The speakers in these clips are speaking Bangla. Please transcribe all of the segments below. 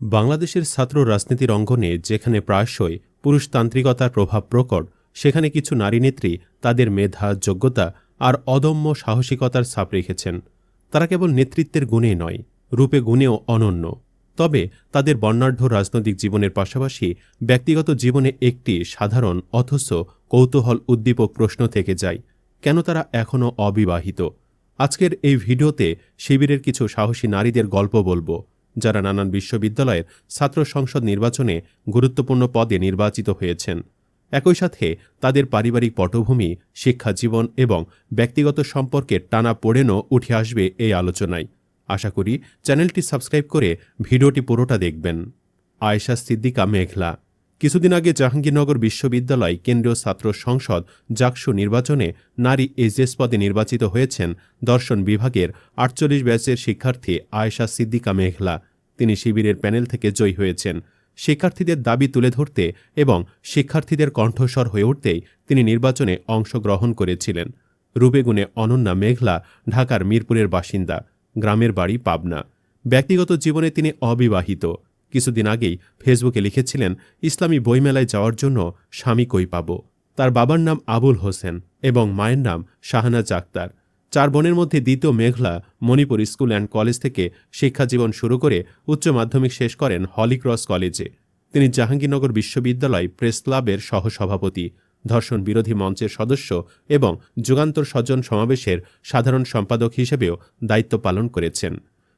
বাংলাদেশের ছাত্র রাজনীতির অঙ্গনে যেখানে প্রায়শই পুরুষতান্ত্রিকতার প্রভাব প্রকট, সেখানে কিছু নারী নেত্রী তাদের মেধা, যোগ্যতা আর অদম্য সাহসিকতার ছাপ রেখেছেন। তারা কেবল নেতৃত্বের গুণে নয়, রূপে গুণেও অনন্য। তবে তাদের বর্ণাঢ্য রাজনৈতিক জীবনের পাশাপাশি ব্যক্তিগত জীবনে একটি সাধারণ অথচ কৌতূহল উদ্দীপক প্রশ্ন থেকে যায়, কেন তারা এখনও অবিবাহিত? আজকের এই ভিডিওতে শিবিরের কিছু সাহসী নারীদের গল্প বলব। যারা নানান বিশ্ববিদ্যালয়ের ছাত্র সংসদ নির্বাচনে গুরুত্বপূর্ণ পদে নির্বাচিত হয়েছেন। একই সাথে তাদের পারিবারিক পটভূমি, শিক্ষা জীবন এবং ব্যক্তিগত সম্পর্কের টানা পড়েনও উঠে আসবে এই আলোচনায়। আশা করি চ্যানেলটি সাবস্ক্রাইব করে ভিডিওটি পুরোটা দেখবেন। আয়েশা সিদ্দিকা, মেঘলা। কিছুদিন আগে জাহাঙ্গীরনগর বিশ্ববিদ্যালয় কেন্দ্রীয় ছাত্র সংসদ জাকসু নির্বাচনে নারী এজেস পদে নির্বাচিত হয়েছেন দর্শন বিভাগের আটচল্লিশ ব্যাচের শিক্ষার্থী আয়েশা সিদ্দিকা, মেঘলা। তিনি শিবিরের প্যানেল থেকে জয়ী হয়েছেন। শিক্ষার্থীদের দাবি তুলে ধরতে এবং শিক্ষার্থীদের কণ্ঠস্বর হয়ে উঠতেই তিনি নির্বাচনে অংশগ্রহণ করেছিলেন। রূপেগুণে অনন্যা মেঘলা, ঢাকার মিরপুরের বাসিন্দা। গ্রামের বাড়ি পাবনা। ব্যক্তিগত জীবনে তিনি অবিবাহিত। কিছুদিন আগেই ফেসবুকে লিখেছিলেন, ইসলামী বইমেলায় যাওয়ার জন্য স্বামী কই পাব? তার বাবার নাম আবুল হোসেন এবং মায়ের নাম শাহানাজ আক্তার। চার বোনের মধ্যে দ্বিতীয় Meghla Manipur school and college থেকে শিক্ষাজীবন শুরু করে উচ্চ মাধ্যমিক শেষ করেন হলিক্রস কলেজে। তিনি জাহাঙ্গীরনগর বিশ্ববিদ্যালয় প্রেস ক্লাবের সহসভাপতি, ধর্ষণ বিরোধী মঞ্চের সদস্য এবং যুগান্তর স্বজন সমাবেশের সাধারণ সম্পাদক হিসেবেও দায়িত্ব পালন করেছেন।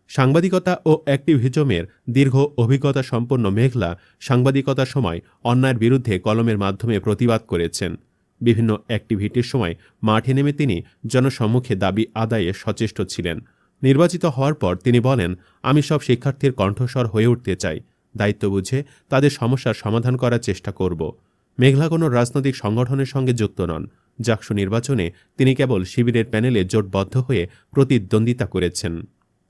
সাংবাদিকতা ও অ্যাক্টিভিজমের দীর্ঘ অভিজ্ঞতা সম্পন্ন মেঘলা সাংবাদিকতার সময় অন্যায়ের বিরুদ্ধে কলমের মাধ্যমে প্রতিবাদ করেছেন। বিভিন্ন অ্যাক্টিভিটির সময় মাঠে নেমে তিনি জনসম্মুখে দাবি আদায়ে সচেষ্ট ছিলেন। নির্বাচিত হওয়ার পর তিনি বলেন, আমি সব শিক্ষার্থীর কণ্ঠস্বর হয়ে উঠতে চাই। দায়িত্ব বুঝে তাদের সমস্যার সমাধান করার চেষ্টা করব। মেঘলা কোনো রাজনৈতিক সংগঠনের সঙ্গে যুক্ত নন। জাকসু নির্বাচনে তিনি কেবল শিবিরের প্যানেলে জোটবদ্ধ হয়ে প্রতিদ্বন্দ্বিতা করেছেন।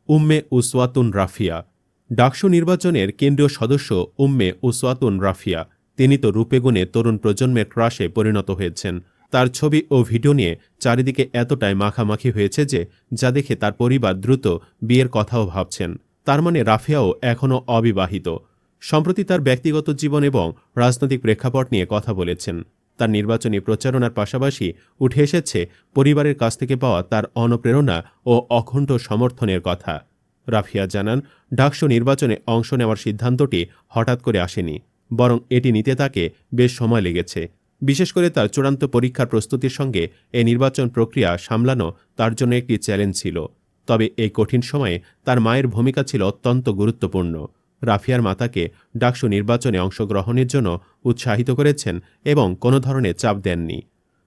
উম্মে উসওয়াতুন রাফিয়া। ডাকসু নির্বাচনের কেন্দ্রীয় সদস্য উম্মে উসওয়াতুন রাফিয়া। তিনি তো রূপেগুণে তরুণ প্রজন্মের ক্রাশে পরিণত হয়েছেন। তার ছবি ও ভিডিও নিয়ে চারিদিকে এতটাই মাখামাখি হয়েছে যে, যা দেখে তার পরিবার দ্রুত বিয়ের কথাও ভাবছেন। তার মানে রাফিয়াও এখনও অবিবাহিত। সম্প্রতি তার ব্যক্তিগত জীবন এবং রাজনৈতিক প্রেক্ষাপট নিয়ে কথা বলেছেন। তার নির্বাচনী প্রচারণার পাশাপাশি উঠে এসেছে পরিবারের কাছ থেকে পাওয়া তার অনুপ্রেরণা ও অখণ্ড সমর্থনের কথা। রাফিয়া জানান, ডাকসু নির্বাচনে অংশ নেওয়ার সিদ্ধান্তটি হঠাৎ করে আসেনি। বরং এটি নিতে তাকে বেশ সময় লেগেছে। বিশেষ করে তার চূড়ান্ত পরীক্ষার প্রস্তুতির সঙ্গে এই নির্বাচন প্রক্রিয়া সামলানো তার জন্য একটি চ্যালেঞ্জ ছিল। তবে এই কঠিন সময়ে তার মায়ের ভূমিকা ছিল অত্যন্ত গুরুত্বপূর্ণ। রাফিয়ার মাতাকে ডাকসু নির্বাচনে অংশগ্রহণের জন্য উৎসাহিত করেছেন এবং কোনো ধরনের চাপ দেননি।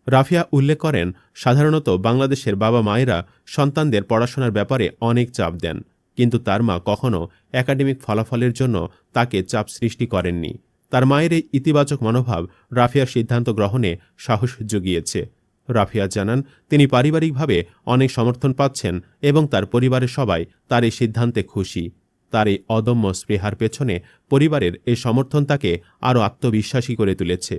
রাফিয়া উল্লেখ করেন, সাধারণত বাংলাদেশের বাবা মায়েরা সন্তানদের পড়াশোনার ব্যাপারে অনেক চাপ দেন, কিন্তু তার মা কখনও একাডেমিক ফলাফলের জন্য তাকে চাপ সৃষ্টি করেননি। তার মায়ের এই ইতিবাচক মনোভাব রাফিয়ার সিদ্ধান্ত গ্রহণে সাহস জুগিয়েছে। রাফিয়া জানান, তিনি পারিবারিকভাবে অনেক সমর্থন পাচ্ছেন এবং তার পরিবারের সবাই তার এই সিদ্ধান্তে খুশি। তার এই অদম্য স্পৃহার পেছনে পরিবারের এই সমর্থন তাকে আরও আত্মবিশ্বাসী করে তুলেছে।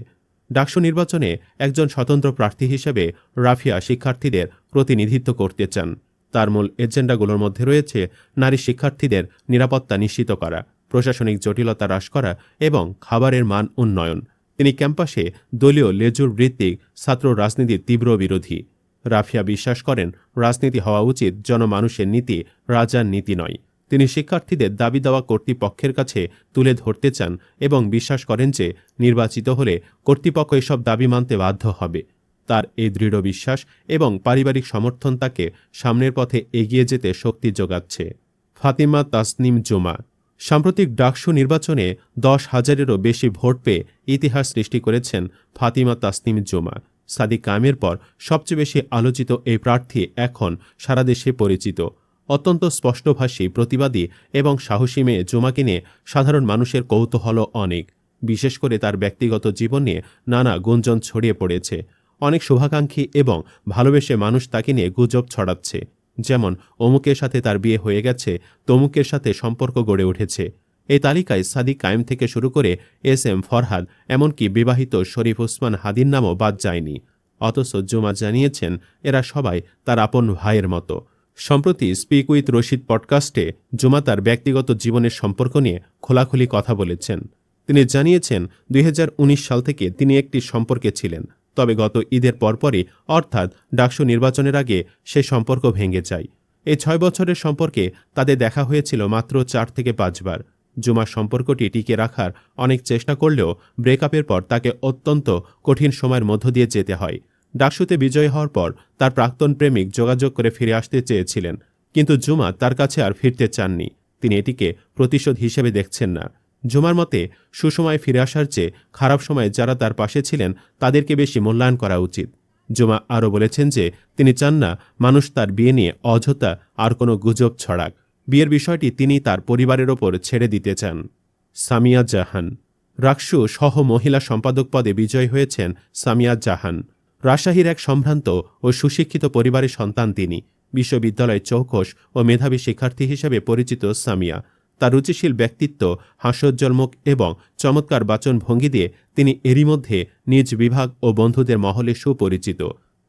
ডাকসু নির্বাচনে একজন স্বতন্ত্র প্রার্থী হিসেবে রাফিয়া শিক্ষার্থীদের প্রতিনিধিত্ব করতে চান। তার মূল এজেন্ডাগুলোর মধ্যে রয়েছে নারী শিক্ষার্থীদের নিরাপত্তা নিশ্চিত করা। প্রশাসনিক জটিলতা হ্রাস করা এবং খাবারের মান উন্নয়ন। তিনি ক্যাম্পাসে দলীয় লেজুর ভিত্তিক ছাত্র রাজনীতির তীব্র বিরোধী। রাফিয়া বিশ্বাস করেন, রাজনীতি হওয়া উচিত জনমানুষের নীতি, রাজার নীতি নয়। তিনি শিক্ষার্থীদের দাবি দেওয়া কর্তৃপক্ষের কাছে তুলে ধরতে চান এবং বিশ্বাস করেন যে নির্বাচিত হলে কর্তৃপক্ষ এসব দাবি মানতে বাধ্য হবে। তার এই দৃঢ় বিশ্বাস এবং পারিবারিক সমর্থন তাকে সামনের পথে এগিয়ে যেতে শক্তি যোগাচ্ছে। ফাতিমা তাসনিম জুমা সাম্প্রতিক ডাকসু নির্বাচনে দশ হাজারেরও বেশি ভোট পেয়ে ইতিহাস সৃষ্টি করেছেন ফাতিমা তাসনিম জুমা। সাদিক কামের পর সবচেয়ে বেশি আলোচিত এই প্রার্থী এখন সারা দেশে পরিচিত। অত্যন্ত স্পষ্টভাষী, প্রতিবাদী এবং সাহসী মেয়ে জুমাকে নিয়ে সাধারণ মানুষের কৌতূহলও অনেক। বিশেষ করে তার ব্যক্তিগত জীবন নিয়ে নানা গুঞ্জন ছড়িয়ে পড়েছে। অনেক শুভাকাঙ্ক্ষী এবং ভালোবেসে মানুষ তাকে নিয়ে গুজব ছড়াচ্ছে। যেমন, অমুকের সাথে তার বিয়ে হয়ে গেছে, তমুকের সাথে সম্পর্ক গড়ে উঠেছে। এই তালিকায় সাদিক কায়েম থেকে শুরু করে এস এম ফরহাদ, এমনকি বিবাহিত শরীফ ওসমান হাদির নামও বাদ যায়নি। অথচ জুমা জানিয়েছেন, এরা সবাই তার আপন ভাইয়ের মতো। সম্প্রতি স্পিক উইথ রশিদ পডকাস্টে জুমা তার ব্যক্তিগত জীবনের সম্পর্ক নিয়ে খোলাখুলি কথা বলেছেন। তিনি জানিয়েছেন, দুই হাজার উনিশ সাল থেকে তিনি একটি সম্পর্কে ছিলেন। তবে গত ঈদের পরপরই, অর্থাৎ ডাকসু নির্বাচনের আগে, সে সম্পর্ক ভেঙে যায়। এই ছয় বছরের সম্পর্কে তাদের দেখা হয়েছিল মাত্র চার থেকে পাঁচবার। জুমার সম্পর্কটি টিকে রাখার অনেক চেষ্টা করলেও ব্রেকআপের পর তাকে অত্যন্ত কঠিন সময়ের মধ্য দিয়ে যেতে হয়। ডাকসুতে বিজয় হওয়ার পর তার প্রাক্তন প্রেমিক যোগাযোগ করে ফিরে আসতে চেয়েছিলেন। কিন্তু জুমা তার কাছে আর ফিরতে চাননি। তিনি এটিকে প্রতিশোধ হিসেবে দেখছেন না। জুমার মতে সুসময়ে ফিরে আসার চেয়ে খারাপ সময়ে যারা তার পাশে ছিলেন, তাদেরকে বেশি মূল্যায়ন করা উচিত। জুমা আরও বলেছেন যে, তিনি চান না মানুষ তার বিয়ে নিয়ে অযথা আর কোনো গুজব ছড়াক। বিয়ের বিষয়টি তিনি তার পরিবারের ওপর ছেড়ে দিতে চান। সামিয়া জাহান। রাকসু সহ মহিলা সম্পাদক পদে বিজয় হয়েছেন সামিয়া জাহান। রাজশাহীর এক সম্ভ্রান্ত ও সুশিক্ষিত পরিবারের সন্তান তিনি। বিশ্ববিদ্যালয়ের চৌকস ও মেধাবী শিক্ষার্থী হিসেবে পরিচিত সামিয়া। তার রুচিশীল ব্যক্তিত্ব, হাস্যোজ্জ্বলমুখ এবং চমৎকার বাচন ভঙ্গি দিয়ে তিনি এরই মধ্যে নিজ বিভাগ ও বন্ধুদের মহলে সুপরিচিত।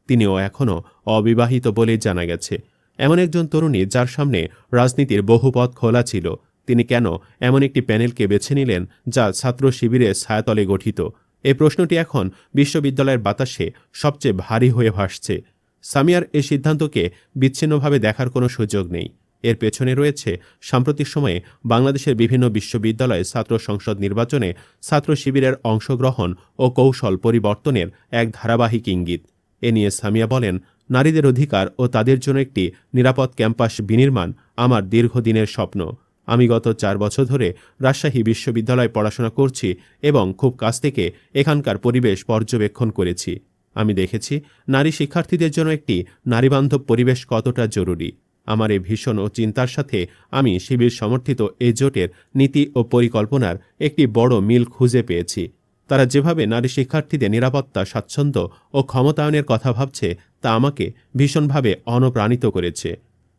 তিনিও এখনও অবিবাহিত বলেই জানা গেছে। এমন একজন তরুণী যার সামনে রাজনীতির বহু পথ খোলা ছিল। তিনি কেন এমন একটি প্যানেলকে বেছে নিলেন যা ছাত্র শিবিরের ছায়াতলে গঠিত? এই প্রশ্নটি এখন বিশ্ববিদ্যালয়ের বাতাসে সবচেয়ে ভারী হয়ে ভাসছে। সামিয়ার এই সিদ্ধান্তকে বিচ্ছিন্নভাবে দেখার কোনো সুযোগ নেই। এর পেছনে রয়েছে সাম্প্রতিক সময়ে বাংলাদেশের বিভিন্ন বিশ্ববিদ্যালয়ে ছাত্র সংসদ নির্বাচনে ছাত্র শিবিরের অংশগ্রহণ ও কৌশল পরিবর্তনের এক ধারাবাহিক ইঙ্গিত। এ নিয়ে সামিয়া বলেন, নারীদের অধিকার ও তাদের জন্য একটি নিরাপদ ক্যাম্পাস বিনির্মাণ আমার দীর্ঘদিনের স্বপ্ন। আমি গত চার বছর ধরে রাজশাহী বিশ্ববিদ্যালয়ে পড়াশোনা করছি এবং খুব কাছ থেকে এখানকার পরিবেশ পর্যবেক্ষণ করেছি। আমি দেখেছি নারী শিক্ষার্থীদের জন্য একটি নারীবান্ধব পরিবেশ কতটা জরুরি। আমার এই ভীষণ ও চিন্তার সাথে আমি শিবির সমর্থিত এই জোটের নীতি ও পরিকল্পনার একটি বড় মিল খুঁজে পেয়েছি। তারা যেভাবে নারী শিক্ষার্থীদের নিরাপত্তা, স্বাচ্ছন্দ্য ও ক্ষমতায়নের কথা ভাবছে, তা আমাকে ভীষণভাবে অনুপ্রাণিত করেছে।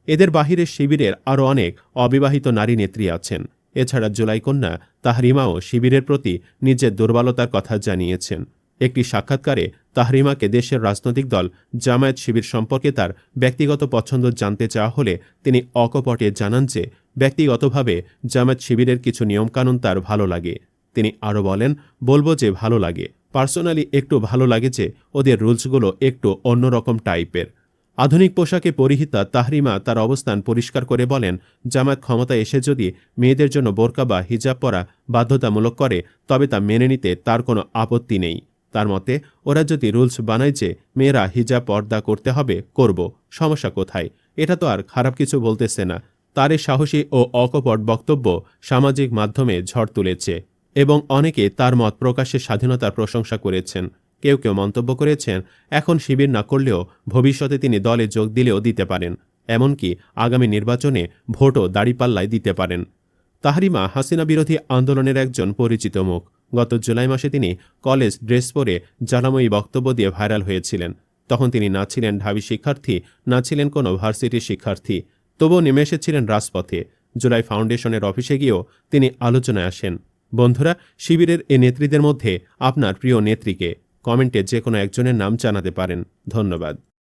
এদের বাহিরে শিবিরের আরও অনেক অবিবাহিত নারী নেত্রী আছেন। এছাড়া জুলাই কন্যা তাহরিমাও শিবিরের প্রতি নিজের দুর্বলতার কথা জানিয়েছেন। সাক্ষাৎকারে তাহরিমাকে দেশের রাজনৈতিক দল জামায়াত শিবির সম্পর্কে তার ব্যক্তিগত পছন্দ জানতে চাওয়া হলে তিনি অকপটে জানান যে, ব্যক্তিগতভাবে জামায়াত শিবিরের কিছু নিয়মকানুন তার ভালো লাগে। তিনি আরও বলেন, বলব যে ভালো লাগে। পার্সোনালি একটু ভালো লাগে যে ওদের রুলসগুলো একটু অন্যরকম টাইপের। আধুনিক পোশাকে পরিহিতা তাহরিমা তার অবস্থান পরিষ্কার করে বলেন, জামায়াত ক্ষমতায় এসে যদি মেয়েদের জন্য বোরকা বা হিজাব পরা বাধ্যতামূলক করে, তবে তা মেনে নিতে তার কোনো আপত্তি নেই। তার মতে, ওরা যদি রুলস বানায় যে মেয়েরা হিজাব পর্দা করতে হবে, করব, সমস্যা কোথায়? এটা তো আর খারাপ কিছু বলতেছে না। তার সাহসী ও অকপট বক্তব্য সামাজিক মাধ্যমে ঝড় তুলেছে এবং অনেকে তার মত প্রকাশের স্বাধীনতার প্রশংসা করেছেন। কেউ কেউ মন্তব্য করেছেন, এখন শিবির না করলেও ভবিষ্যতে তিনি দলে যোগ দিলেও দিতে পারেন। এমনকি আগামী নির্বাচনে ভোটও দাড়িপাল্লায় দিতে পারেন। তাহারিমা হাসিনা বিরোধী আন্দোলনের একজন পরিচিত মুখ। গত জুলাই মাসে তিনি কলেজ ড্রেস পরে জ্বালাময়ী বক্তব্য দিয়ে ভাইরাল হয়েছিলেন। তখন তিনি না ছিলেন ঢাবি শিক্ষার্থী, না ছিলেন কোনো ভার্সিটির শিক্ষার্থী। তবুও নেমে এসেছিলেন রাজপথে। জুলাই ফাউন্ডেশনের অফিসে গিয়েও তিনি আলোচনায় আসেন। বন্ধুরা, শিবিরের এ নেত্রীদের মধ্যে আপনার প্রিয় নেত্রীকে কমেন্টে যে কোনো একজনের নাম জানাতে পারেন। ধন্যবাদ।